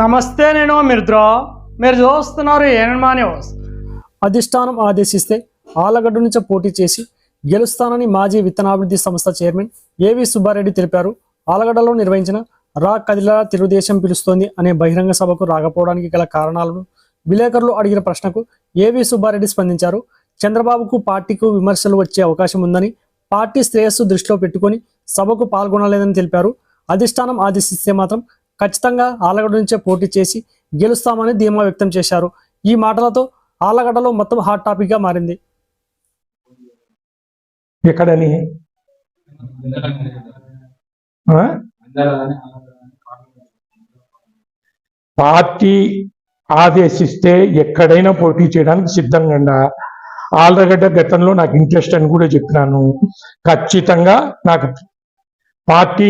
నమస్తే నేను మిత్రో మీరు చూస్తున్నారు ఏనమా న్యూస్ అధిష్టానం ఆదేశిస్తే ఆలగడ్డ నుంచి పోటీ చేసి గెలుస్తానని మాజీ విత్తనాభివృద్ధి సంస్థ చైర్మన్ ఏవి సుబ్బారెడ్డి తెలిపారు. ఆలగడ్డలో నిర్వహించిన రా కదిలా తెలుగుదేశం పిలుస్తోంది అనే బహిరంగ సభకు రాకపోవడానికి గల కారణాలను విలేకరులు అడిగిన ప్రశ్నకు ఏవి సుబ్బారెడ్డి స్పందించారు. చంద్రబాబుకు పార్టీకు విమర్శలు వచ్చే అవకాశం ఉందని పార్టీ శ్రేయస్సు దృష్టిలో పెట్టుకొని సభకు పాల్గొనలేదని తెలిపారు. అధిష్టానం ఆదేశిస్తే మాత్రం ఖచ్చితంగా ఆలగడ్డ నుంచే పోటీ చేసి గెలుస్తామని ధీమా వ్యక్తం చేశారు. ఈ మాటలతో ఆలగడ్డలో మొత్తం హాట్ టాపిక్గా మారింది. ఎక్కడని? పార్టీ ఆదేశిస్తే ఎక్కడైనా పోటీ చేయడానికి సిద్ధంగా ఆలగడ్డ గతంలో నాకు ఇంట్రెస్ట్ అని కూడా చెప్పినాను. ఖచ్చితంగా నాకు పార్టీ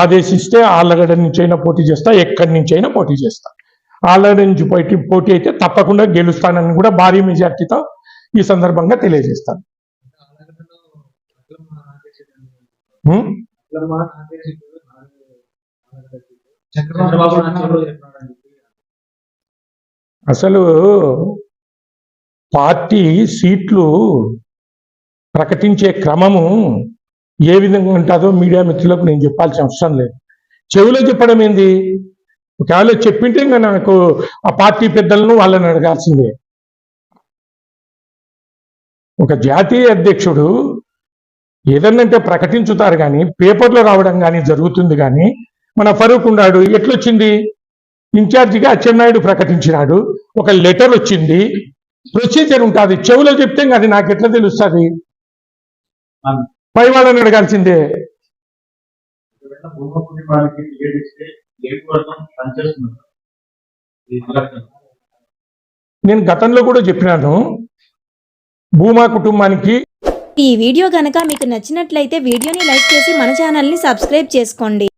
ఆదేశిస్తే ఆళ్ళగడ్డ నుంచి అయినా పోటీ చేస్తా ఎక్కడి నుంచి అయినా పోటీ చేస్తా. ఆళ్ళగడ్డ నుంచి పోటీ పోటీ అయితే తప్పకుండా గెలుస్తానని కూడా భారీ మెజార్టీతో ఈ సందర్భంగా తెలియజేస్తాను. అసలు పార్టీ సీట్లు ప్రకటించే క్రమము ఏ విధంగా ఉంటుందో మీడియా మిత్రులకు నేను చెప్పాల్సిన అవసరం లేదు. చెవిలో చెప్పడం ఏంది? ఒకవేళ చెప్పింటే ఇంకా నాకు ఆ పార్టీ పెద్దలను వాళ్ళని అడగాల్సిందే. ఒక జాతీయ అధ్యక్షుడు ఏదన్నంటే ప్రకటించుతారు కానీ పేపర్లో రావడం కానీ జరుగుతుంది కానీ మన ఫరూక్ ఉన్నాడు ఎట్లొచ్చింది? ఇన్ఛార్జిగా అచ్చెన్నాయుడు ప్రకటించినాడు ఒక లెటర్ వచ్చింది ప్రొసీజర్ ఉంటుంది చెవులో చెప్తే అది నాకు ఎట్లా తెలుస్తుంది? పై వాళ్ళని అడగాల్సిందే. నేను గతంలో కూడా చెప్పినాను. భూమా కుటుంబానికి ఈ వీడియో గనక మీకు నచ్చినట్లయితే వీడియోని లైక్ చేసి మన ఛానల్ని సబ్స్క్రైబ్ చేసుకోండి.